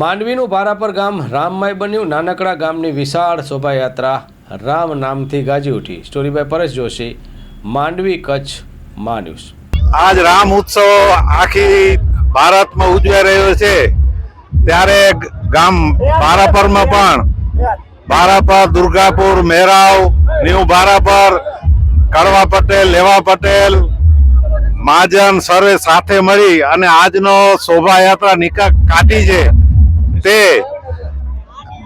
માંડવીનું ભારાપર ગામ રામમય બન્યું. નાનકડા ગામની વિશાળ શોભાયાત્રા રામ નામથી ગાજી ઉઠી. સ્ટોરી બાય પરેશ જોશી, માંડવી કચ્છ, મા આજ રામ ઉત્સવ આખી ભારતમાં ઉજવાઈ રહ્યો છે. ત્યારે ગામ ભારાપરમાં પણ ભારાપર, દુર્ગાપુર, મેરાવ, ન્યુ ભારાપર, કડવા પટેલ, લેવા પટેલ, મહાજન સર્વે સાથે મળી અને આજનો શોભાયાત્રા નિકા કાઢી છે. તે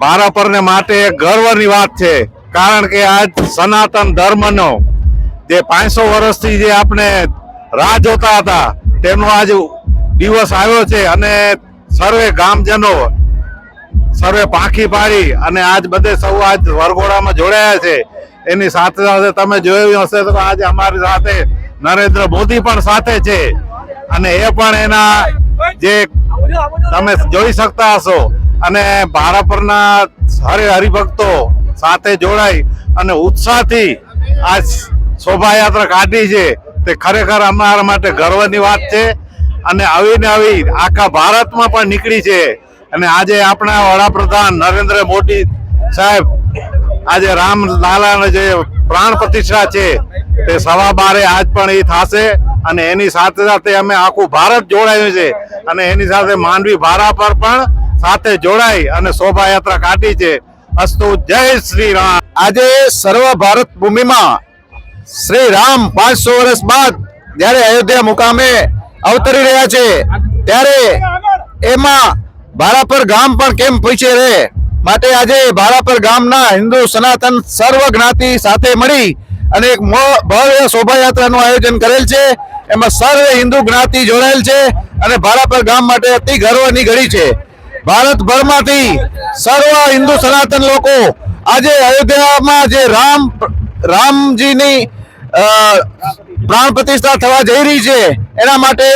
ભારાપરને માટે ગર્વની વાત છે. કારણ કે આજ સનાતન ધર્મનો જે પાંચસો વર્ષથી જે આપણે રાહ જોતા હતા, તેમનો આજ દિવસ આવ્યો છે અને સર્વે ગામજનો સર્વે પાંખી પાડી અને આજ બધે સૌ આજ વરઘોડામાં જોડાયા છે. એની સાથે સાથે તમે જોયું હશે તો આજે અમારી સાથે નરેન્દ્ર મોદી પણ સાથે છે. અને એ પણ એના જે તમે જોઈ શકતા હશો. અને ભારાપરના હરે હરિભક્તો સાથે જોડાઈ અને ઉત્સાહથી આ શોભાયાત્રા કાઢી છે. તે ખરેખર અમારા માટે ગર્વની વાત છે. અને આવી ને આવી આખા ભારતમાં પણ નીકળી છે. અને આજે આપણા વડાપ્રધાન નરેન્દ્ર મોદી સાહેબ, આજે રામ લાલાને જે પ્રાણ પ્રતિષ્ઠા છે, તે સવા બારે આજ પણ એ થશે. અને એની સાથે સાથે અમે આખું ભારત જોડાયું છે. અને એની સાથે માંડવી ભારા પર પણ સાથે જોડાઈ અને શોભાયાત્રા કાઢી છે. અસ્તુ, જય શ્રી રામ આજે સર્વ ભારત ભૂમિમાં શ્રી રામ પાંચસો વર્ષ બાદ જ્યારે અયોધ્યા મુકામે અવતરી રહ્યા છે, ત્યારે એમાં ભારાપર ગામ પણ કેમ પૂછે રહે માટે આજે ભારાપર ગામના હિન્દુ સનાતન સર્વ જ્ઞાતિ સાથે મળી અને એક ભવ્ય શોભાયાત્રાનું આયોજન કરેલ છે. એમાં સર્વ હિન્દુ જ્ઞાતિ જોડાયેલ છે અને ભારાપર ગામ માટે અતિ ગર્વની ઘડી છે. ભારતભરમાંથી સર્વ હિન્દુ સનાતન લોકો આજે અયોધ્યામાં જે રામ, રામજીની પ્રાણ પ્રતિષ્ઠા થવા જઈ રહી છે, એના માટે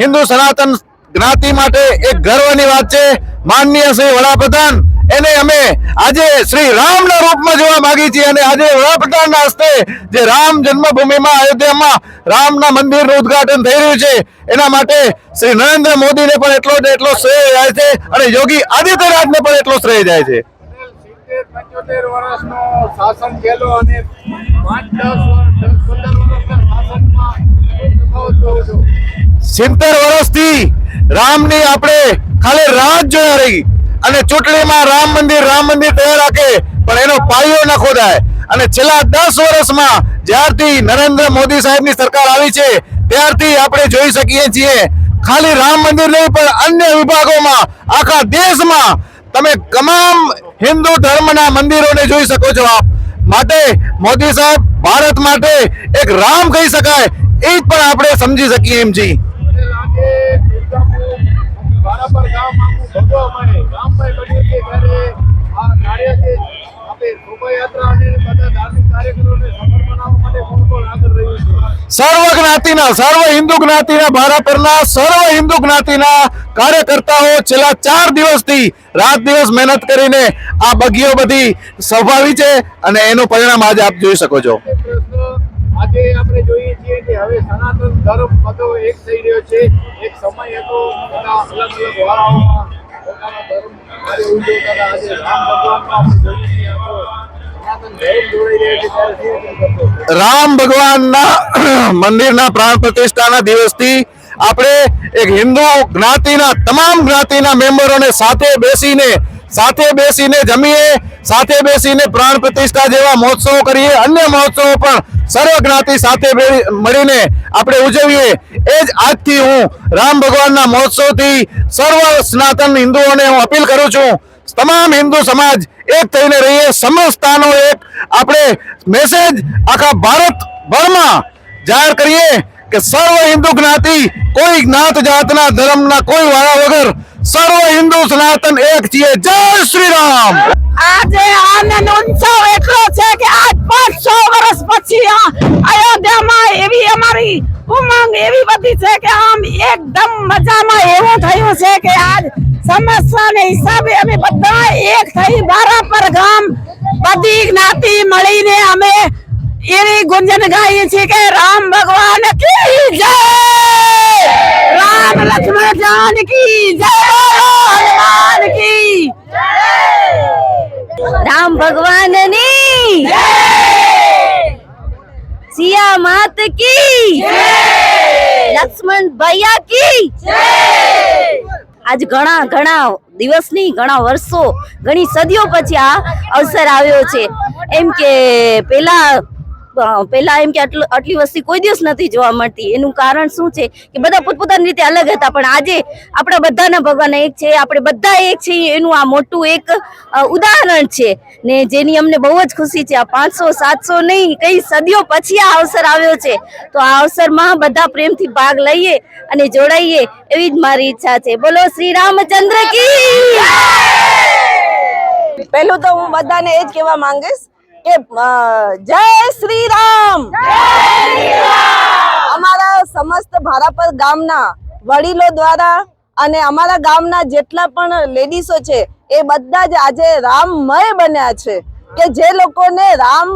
હિન્દુ સનાતન જ્ઞાતિ માટે એક ગર્વની વાત છે. માનનીય શ્રી વડાપ્રધાન એને અમે આજે શ્રી રામના રૂપમાં જોવા માંગી છીએ અને આજે વડાપ્રધાનના હસ્તે જે રામ જન્મભૂમિમાં અયોધ્યામાં રામના મંદિરનું ઉદ્ઘાટન થઈ રહ્યું છે એના માટે શ્રી નરેન્દ્ર મોદીને પણ એટલો જ એટલો શ્રેય જાય છે અને યોગી આદિત્યનાથને પણ એટલો શ્રેય જાય છે પંચોતેર વર્ષનો શાસન થયેલો અને પાંચ દસ પંદર વર્ષના શાસનમાં શું તફાવત જોવો છો? સિત્તેર વર્ષથી રામની આપણે ખાલી જ જોયા રહી અને ચૂંટણીમાં રામ મંદિર રામ મંદિર તૈયાર રાખે, પણ એનો પાયો ન ખોદાય. અને છેલ્લા દસ વર્ષમાં જ્યારથી નરેન્દ્ર મોદી સાહેબની સરકાર આવી છે, ત્યારથી આપણે જોઈ શકીએ છીએ, ખાલી રામ મંદિર નહીં, પણ અન્ય વિભાગોમાં, આખા દેશમાં તમે તમામ હિન્દુ ધર્મના મંદિરોને જોઈ શકો છો આપ. માટે મોદી સાહેબ, ભારત માટે એક રામ કહી શકાય, એ જ પણ આપણે સમજી શકીએ એમ છીએ આજે રામભાઈ છે ત્યારે આ કાર્ય છે. આપણે શોભાયાત્રા અને બધા ધાર્મિક કાર્યક્રમોને સફળ બનાવવા માટે કોણ કોણ આગળ રહ્યું છે? સર્વ જ્ઞાતિના સર્વ હિન્દુ જ્ઞાતિના ભારાપરના સર્વ હિન્દુ જ્ઞાતિના કાર્યકર્તાઓ છેલ્લા ચાર દિવસથી રાત દિવસ મહેનત કરીને આ બગીઓ બધી સ્વભાવી છે અને એનું પરિણામ આજે આપ જોઈ શકો છો. આજે આપણે જોઈએ છીએ કે હવે સનાતન ધર્મ બધો એક થઈ રહ્યો છે. એક સમય હતો બધા અલગ અલગ વાળાઓમાં પોતાના ધર્મ કાર્ય ઉજવતા હતા આજે રામ ભગવાનમાં? રામ ભગવાનના મંદિરના પ્રાણ દિવસથી આપણે એક હિન્દુ જ્ઞાતિના, તમામ જ્ઞાતિના મેમ્બરોને સાથે બેસીને સાથે બેસીને જમીએ, સાથે બેસીને પ્રાણ પ્રતિષ્ઠા જેવા મહોત્સવો કરીએ, અન્ય મહોત્સવો પણ સર્વ જ્ઞાતિ સાથે મળીને આપણે ઉજવીએ. એ જ આજથી હું રામ ભગવાનના મહોત્સવથી સર્વ સનાતન હિન્દુઓને હું અપીલ કરું છું. તમામ હિન્દુ સમાજ એક થઈને રહીએ. સમસ્તાનો એક. આપણે મેસેજ આખા ભારતભરમાં જાહેર કરીએ કે સર્વ હિન્દુ જ્ઞાતિ કોઈ જ્ઞાત જાતના ધર્મના કોઈ વાળા વગર સર્વ હિન્દુ સનાતન એક છીએ. જય શ્રી રામ આજે આનંદ ઉત્સવ એટલો છે કે આજ પાંચસો વર્ષ પછી અયોધ્યામાં એવી અમારી ઉમંગ એવી બધી છે કે આમ એકદમ મજામાં એવું થયું છે કે આજ સમસ્યાને હિસાબે અમે બધા એક થઈ બારાપર ગામ બધી જ્ઞાતિ મળીને અમે એવી ગુંજન ગાઈએ છીએ કે રામ ભગવાન કી જય! રામ લક્ષ્મણ જાનકી જય હનુમાન ભગવાનની રામ સિયા માત કી લક્ષ્મણ ભૈયા કી આજ ઘણા ઘણા દિવસની, ઘણા વર્ષો, ઘણી સદીઓ પછી આ અવસર આવ્યો છે. એમ કે પેલા પેલા એમ કે આટલી વસ્તી કોઈ દિવસ નથી જોવા મળતી. એનું કારણ શું છે? કે બધા પોતપોતાની રીતે અલગ હતા, પણ આજે આપણા બધાના ભગવાન એક છે, આપણે બધા એક છીએ. એનું આ મોટું એક ઉદાહરણ છે. ને જેની અમને બહુ જ ખુશી છે, આ પાંચસો, સાતસો નહીં, કઈ સદીઓ પછી આ અવસર આવ્યો છે. તો આ અવસરમાં બધા પ્રેમથી ભાગ લઈએ અને જોડાઈએ એવી જ મારી ઈચ્છા છે. બોલો, શ્રી રામચંદ્ર કી પહેલું તો હું બધાને એ જ કહેવા માંગીશ કે જય શ્રી રામ અમારા સમસ્ત ભારાપર ગામના વડીલો દ્વારા અને અમારા ગામના જેટલા પણ લેડીસો છે એ બધા જ આજે રામમય બન્યા છે. કે જે લોકોને રામ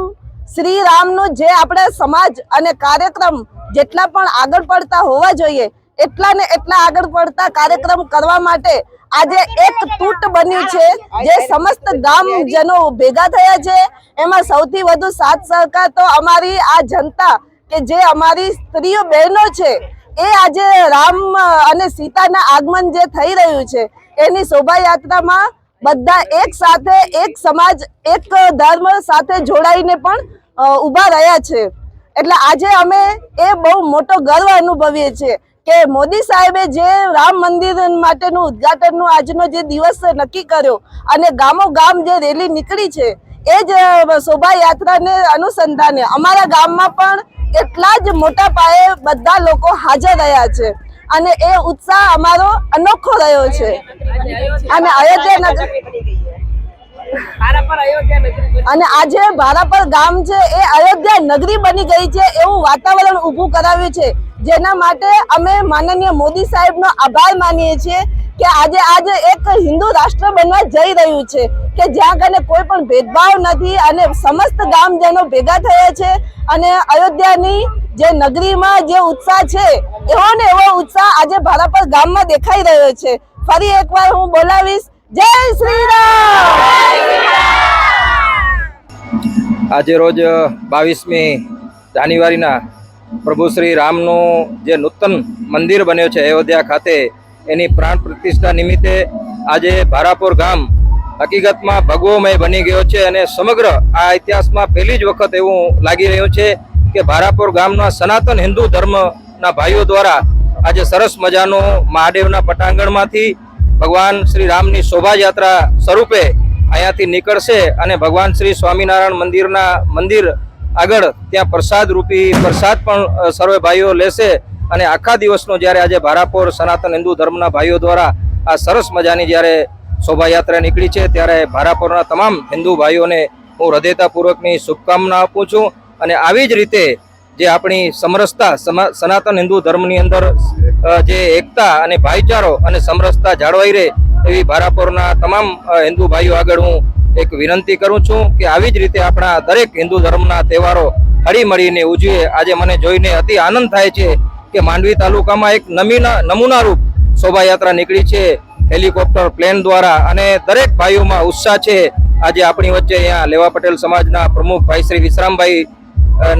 શ્રી રામનું જે આપણે સમાજ અને કાર્યક્રમ જેટલા પણ આગળ પડતા હોવા જોઈએ એટલા ને એટલા આગળ પડતા કાર્યક્રમ કરવા માટે આજે એક તૂટ બન્યું છે, જે સમસ્ત ગામજનો ભેગા થયા છે. એમાં સૌથી વધુ સાથ સહકાર તો અમારી આ જનતા કે જે અમારી સ્ત્રીઓ બહેનો છે, એ આજે રામ અને સીતાના આગમન જે થઈ રહ્યું છે, એની શોભાયાત્રામાં બધા એક સાથે, એક સમાજ, એક ધર્મ સાથે જોડાઈને પણ ઊભા રહ્યા છે. એટલે આજે અમે એ બહુ મોટો ગર્વ અનુભવીએ છીએ. કે મોદી સાહેબે જે રામ મંદિર માટેનું ઉદ્ઘાટનનું આજનો જે દિવસ નક્કી કર્યો અને ગામો ગામ જે રેલી નીકળી છે, એ જ શોભાયાત્રાને અનુસંધાને અમારા ગામમાં પણ એટલા જ મોટા પાયે બધા લોકો હાજર રહ્યા છે અને એ ઉત્સાહ અમારો અનોખો રહ્યો છે. અને અયોધ્યા અને આજે ભારાપર ગામ છે, એ અયોધ્યા નગરી બની ગઈ છે, એવું વાતાવરણ ઊભું કરાવ્યું છે. જેના માટે અમે માનનીય મોદી સાહેબનો આભાર માનીએ છીએ કે આજે આજે એક હિન્દુ રાષ્ટ્ર બનવા જઈ રહ્યું છે, કે જ્યાં કને કોઈ પણ ભેદભાવ નથી અને સમસ્ત ગામજનો ભેગા થયા છે અને અયોધ્યાની જે નગરીમાં જે ઉત્સાહ છે, એવો ને એવો ઉત્સાહ આજે ભારાપર ગામમાં દેખાઈ રહ્યો છે. ફરી એકવાર હું બોલાવીશ. જય શ્રી રામ! આજે રોજ બાવીસમી જાન્યુઆરીના પ્રભુ શ્રી રામનું જે નૂતન મંદિર બન્યો છે અયોધ્યા ખાતે, એની પ્રાણ પ્રતિષ્ઠા નિમિત્તે આજે ભારાપુર ગામ હકીકતમાં ભગવોમય બની ગયો છે અને સમગ્ર આ ઇતિહાસમાં પહેલી જ વખત એવું લાગી રહ્યું છે કે ભારાપુર ગામના સનાતન હિન્દુ ધર્મના ભાઈઓ દ્વારા આજે સરસ મજાનું મહાદેવના પટાંગણમાંથી ભગવાન શ્રી રામની શોભાયાત્રા સ્વરૂપે અહીંયાથી નીકળશે અને ભગવાન શ્રી સ્વામિનારાયણ મંદિરના મંદિર આગળ ત્યાં પ્રસાદ રૂપી પ્રસાદ પણ સર્વે ભાઈઓ લેશે અને આખા દિવસનો જ્યારે આજે ભારાપોર સનાતન હિન્દુ ધર્મના ભાઈઓ દ્વારા આ સરસ મજાની જ્યારે શોભાયાત્રા નીકળી છે, ત્યારે ભારાપોરના તમામ હિન્દુ ભાઈઓને હું હૃદયતાપૂર્વકની શુભકામના આપું છું અને આવી જ રીતે જે આપણી સમરસતા સમા- સનાતન હિન્દુ ધર્મની અંદર જે એકતા અને ભાઈચારો અને સમરસતા જાળવાઈ રહે એવી ભારાપોરના તમામ હિન્દુ ભાઈઓ આગળ હું એક વિનંતી કરું છું કે આવી જ રીતે આપણા દરેક હિન્દુ ધર્મના તહેવારો હળી મળીને ઉજવીએ. આજે મને જોઈને અતિ આનંદ થાય છે કે માંડવી તાલુકામાં એક નમીના નમૂનારૂપ શોભાયાત્રા નીકળી છે. હેલિકોપ્ટર, પ્લેન દ્વારા અને દરેક ભાઈઓમાં ઉત્સાહ છે. આજે આપણી વચ્ચે અહીંયા લેવા પટેલ સમાજના પ્રમુખ ભાઈ શ્રી વિશ્રામભાઈ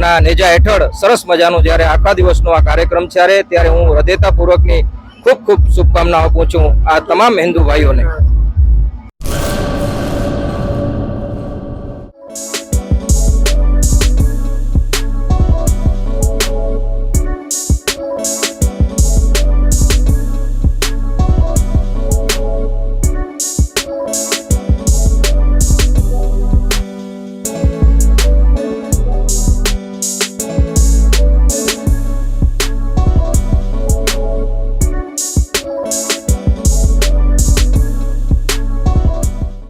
ના નેજા હેઠળ સરસ મજાનું જ્યારે આખા દિવસનો આ કાર્યક્રમ છે, ત્યારે હું હૃદયતાપૂર્વકની ખૂબ ખૂબ શુભકામનાઓ આપું છું આ તમામ હિન્દુ ભાઈઓને.